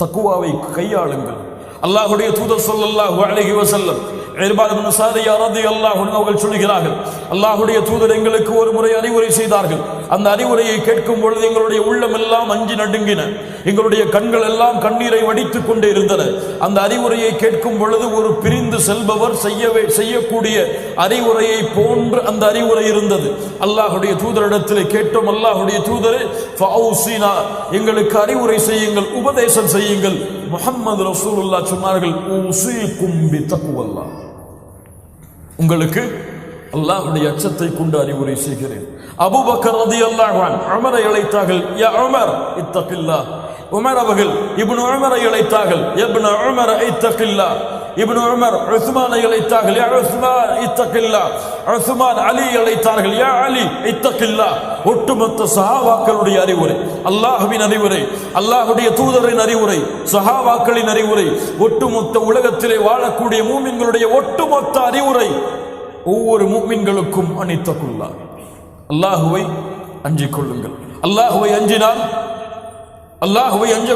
தக்குவாவை கையாளுங்கள். அல்லாஹுடைய தூதர் சொல்லல்லாஹு அழகி வசல்லம் அவர்கள் சொல்லுகிறார்கள் அல்லாஹுடைய தூதர் எங்களுக்கு ஒரு முறை அறிவுரை செய்தார்கள். அந்த அறிவுரையை கேட்கும் பொழுது எங்களுடைய உள்ளம் எல்லாம் அஞ்சி நடுங்கின. எங்களுடைய கண்கள் எல்லாம் கண்ணீரை வடித்துக் கொண்டே இருந்தன. அந்த அறிவுரையை கேட்கும் பொழுது ஒரு பிரிந்து செல்பவர் செய்யவே செய்யக்கூடிய அறிவுரையை போன்று அந்த அறிவுரை இருந்தது. அல்லாஹுடைய தூதரிடத்தில் கேட்டோம் அல்லாஹுடைய தூதரே ஃபௌசினா எங்களுக்கு அறிவுரை செய்யுங்கள் உபதேசம் செய்யுங்கள். முஹம்மது ரசூலுல்லா சொன்னார்கள் ஊசிக்கும் பி தக்வல்லாஹ் உங்களுக்கு அல்லாஹ்வுடைய அச்சத்தை கொண்டு அறிவுரை செய்கிறேன். அபுபக்கர் ரதி அன்ஹு அமரை அழைத்தார்கள் யா அமர் இத்தகில்லாஹ் உமர் அவர்கள் இப்னு உமரை அழைத்தார்கள் இப்னு உமர் இத்தகில்லாஹ் இப்னு உமர் உஸ்மானை அழைத்தார்கள் யா உஸ்மான் இத்தகில்லா. உஸ்மான் அலி அழைத்தார்கள் யா அலி இத்தகில்லா. ஒட்டுமொத்த சஹாவாக்களுடைய அறிவுரை அல்லாஹுவின் அறிவுரை அல்லாஹுடைய தூதரின் அறிவுரை சஹாவாக்களின் அறிவுரை ஒட்டுமொத்த உலகத்திலே வாழக்கூடிய மூமின்களுடைய ஒட்டுமொத்த அறிவுரை ஒவ்வொரு மூமின்களுக்கும் அணித்தகுல்லா அல்லாஹுவை அஞ்சிக் கொள்ளுங்கள். அல்லாஹுவை அஞ்சினால் அல்லாஹுவை அஞ்ச